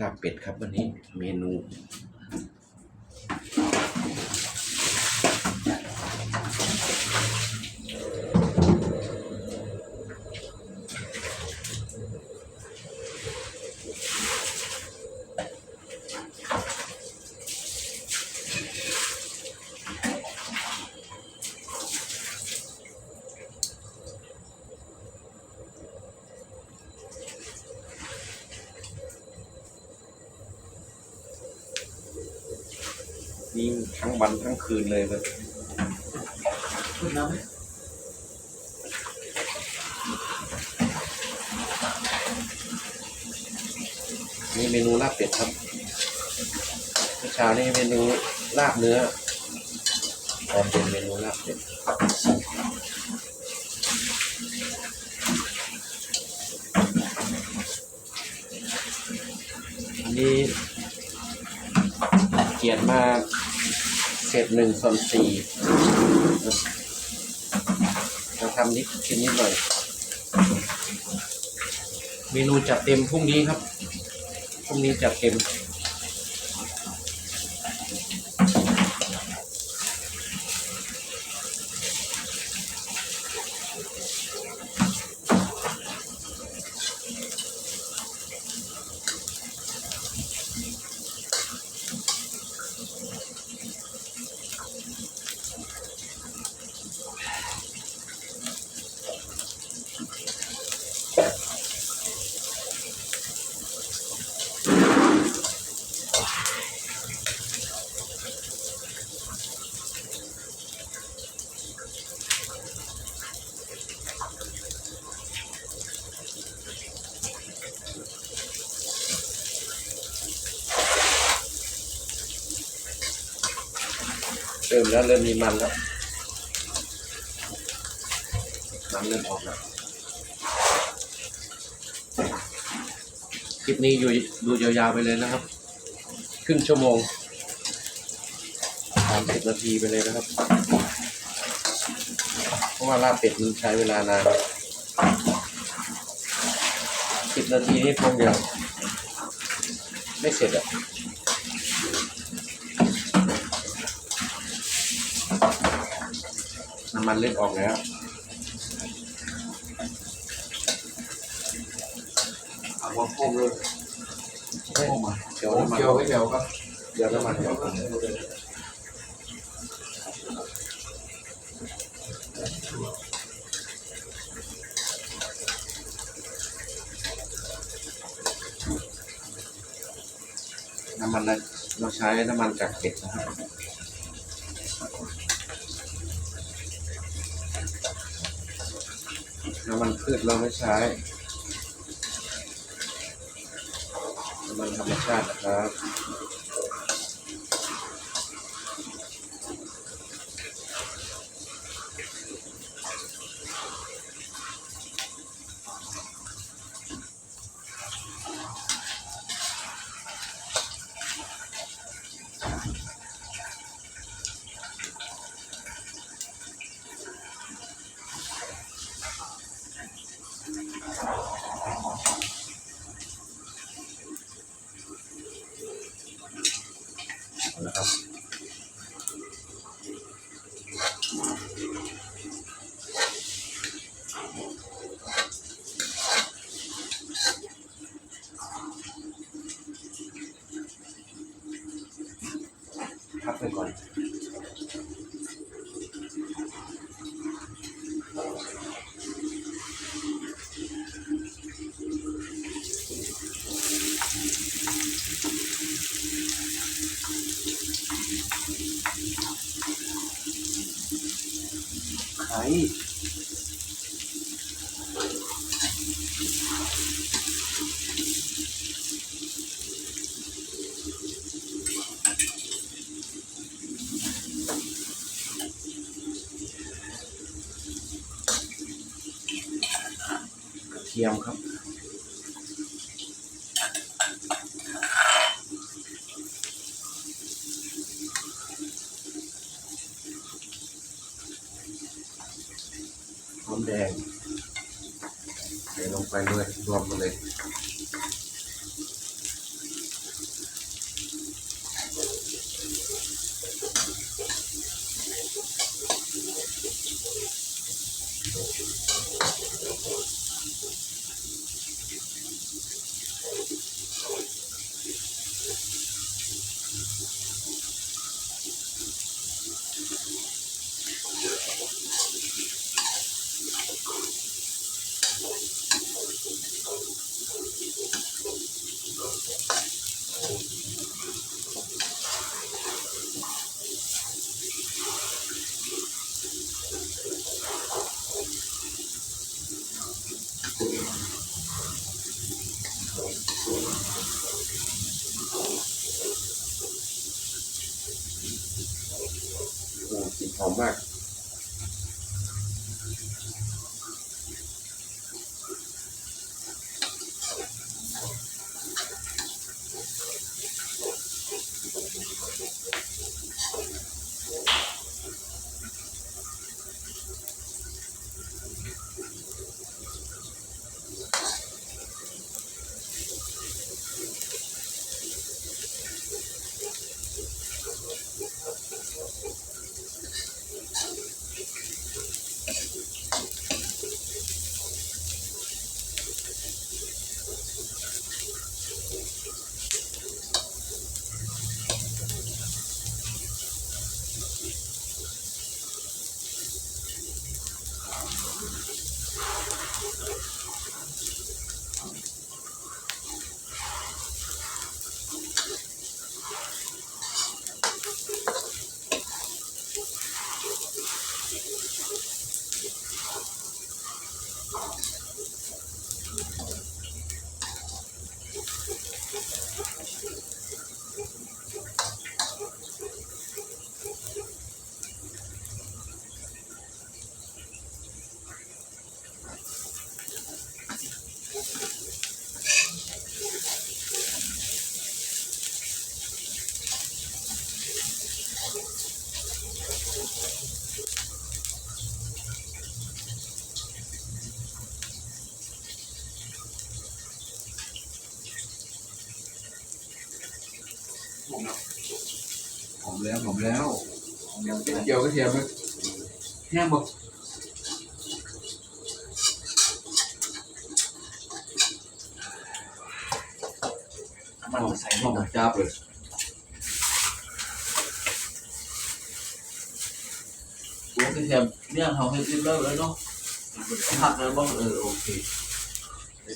ลาบเป็ดครับวันนี้เมนู นี่ทั้งวันทั้งคืนเลยแบบน้ำนี่เมนูลาบเป็ดครับเช้านี่เมนูลาบเนื้อตอนเป็นเมนูลาบเป็ดอันนี้เขียนมา เศษหนึ่งส่วนสี่เราทำนิดชิ้นนิดหน่อย เมนูจัดเต็มพรุ่งนี้ครับ พรุ่งนี้จัดเต็ม แล้วเริ่มมีมันแล้วมันเริ่มออกแล้วคลิปนี้อยู่ดูยาวๆไปเลยนะครับ ครึ่งชั่วโมงสามสิบนาทีไปเลยนะครับ เพราะว่าลาบเป็ดมันใช้เวลานานสิบนาทีนี่คงจะไม่เสร็จอะ น้ำมันเริ่มออกแล้วเอาว่าโค้งเลยเฮ้ยโค้งมาเดี๋ยวโค้งน้ำมันเกี่ยวไม่เกี่ยวครับเดี๋ยวน้ำมันเดี๋ยวน้ำมันเราเราใช้น้ำมันจากเป็ดนะครับ น้ำมันพืชเราไม่ใช้น้ำมันธรรมชาตินะครับนะครับ พักไปก่อน ใครกระเทียมครับ มแดงใส่ลงไปด้วยรวมกันเลย มมาก แล้วหอมแล้วหอมแล้วเจียวกระเทียมไหมแห้งบอกมันใส่หอมจับเลยหัวกระเทียมเนี่ยเขาให้จิ้มแล้วเลยเนาะผักแล้วบ้างเออโอเค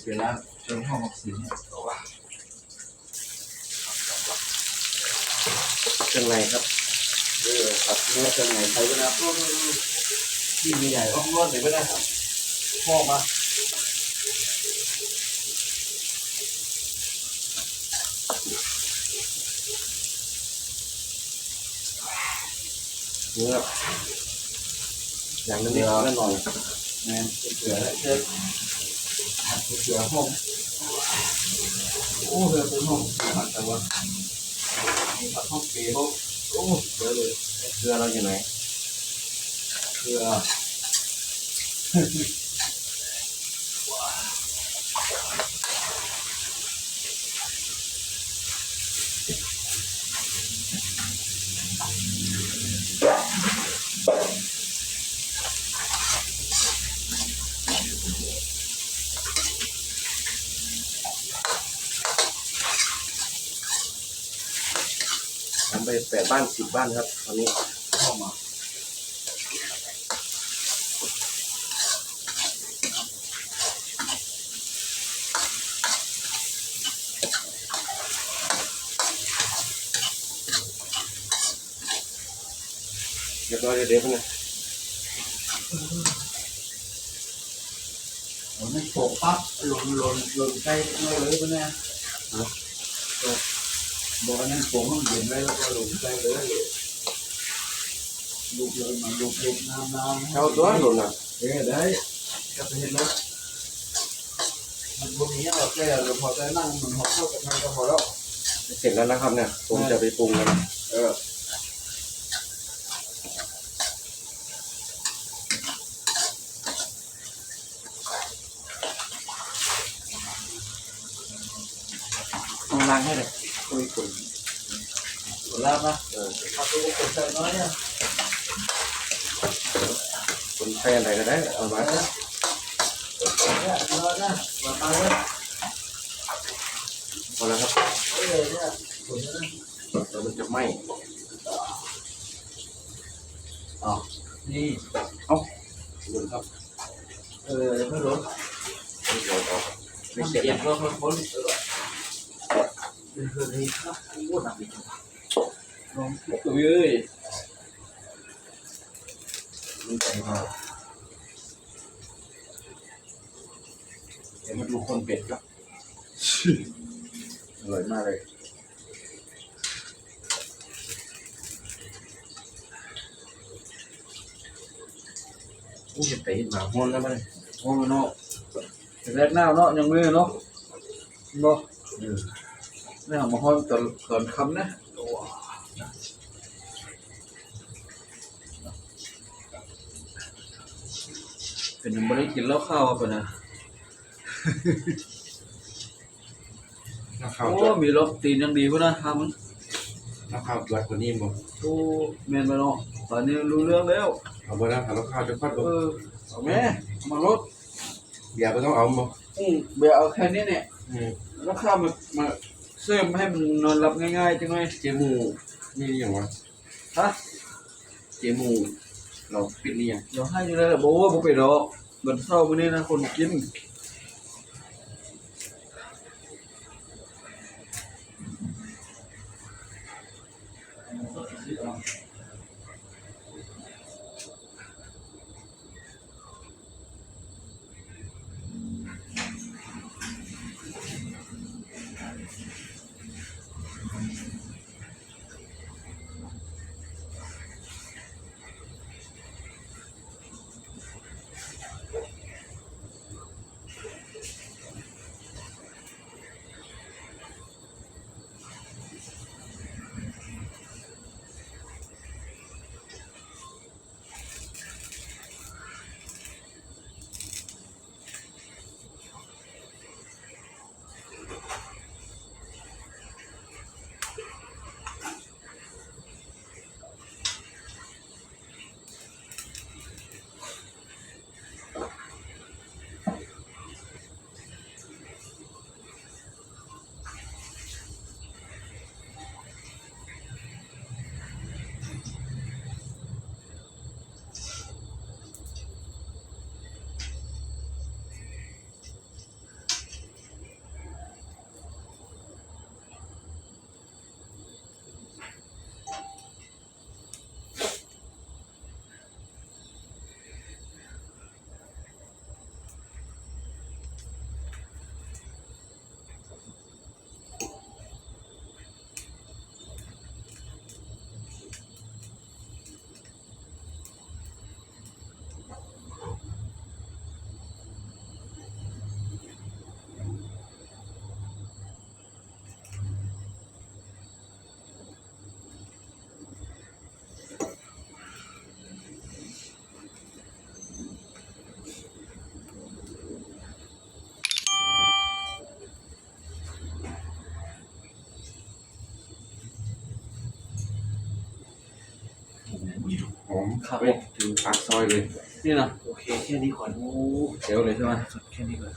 เดี๋ยวแล้วเติมหอมออกสีเนี่ย เครื่องในครับเออตัดเนื้อจะไหนใช้เวลาต้นที่มีใหญ่อ้อมรอดไหนไม่ได้ครับพ่อมาเนื้ออย่างนั้นนิดนั่นหน่อยแมนเสือเชือกเสือห้องโอ้เสือเป็นห้องผัดแต่ว่าผัด ห้องเก๋ห้องโอ้เสือเลยเกลือเราอยู่ไหนเสือ ดบ้านสิบบ้านครับตอนนี้เข้ามาเรียบร้อยเด็ดๆนะผมไม่โผล่ปั๊บหล่นหล่นหล่นใกล้เลยเลยปะเนี่ย บอกว่านั่นโผล่ห้องเย็นไว้แล้วก็หล่นใกล้เลยลุกเลยมาลุกลุกน้ำน้ำเอาตัวหล่นอะเอ้ได้ก็ไปเห็นแล้วมันพวกนี้เราแค่เราพอจะนั่งมันหอบเข้ากับมันก็พอแล้วเสร็จแล้วนะครับเนี่ยผมจะไปปรุงแล้วนะเออ ต้องล้าง ให้เลยคุยคุยหมดแล้วนะเออเอาตัวกดใส่น้อยเนี่ยคนแฟนอะไรก็ได้เอามา เนี่ยน้อยนะมา ตายแล้วพอแล้วครับเอ้ยเนี่ยกดนะเดี๋ยวมันจะไหม้อ๋อนี่หล่นครับเออไม่รู้ไม่หล่นออกไม่ไม่เสร็จเก็นะนคนเออเป็นคนที่ครับพูดหนักอีกลองคิดดูเลยมันใจมากเดี๋ยวมาดูคนเป็ดครับอร่อยมากเลยอู้จะไปเห็นหมาฮ้อนแล้วมั้ยโอ้เนาะแต่แรกหน้าเนาะยังไม่เนาะบ่ อืมนี่มาห้อยตอนตอนคำนะเป็นยังไม่ได้กินเหล้าข้าวป่ะนะน้ำข้าวโอ้จวดมีรสตีนยังดีป่ะนะทำมันน้ำข้าวจวดกว่านี้บ่โอ้แม่นไปเนาะตอนนี้รู้เรื่องแล้วเอาบ่ได้ถ้าน้ำข้าวจะฟัดเอบ่อเอาแม่เอามารถเบียร์บ่ต้องเอาบ่อืมเบียร์เอาแค่นี้เนี่ย อืมแล้วข้าวมามา เสริมให้มันนอนหลับง่ายๆจังเลยเจมูนี่อยังวะฮะเจมูเราปิดนี่ยังเราให้อยู่แล้วแหละบอกว่าบ่ไปดอกเบิดเศร้ามื้อนี้นะคนกิน หอมไปถึงปากซอยเลย นี่นะโอเคแค่นี้ก่อนโอ้เดี๋ยวเลยใช่ไหมแค่นี้ก่อน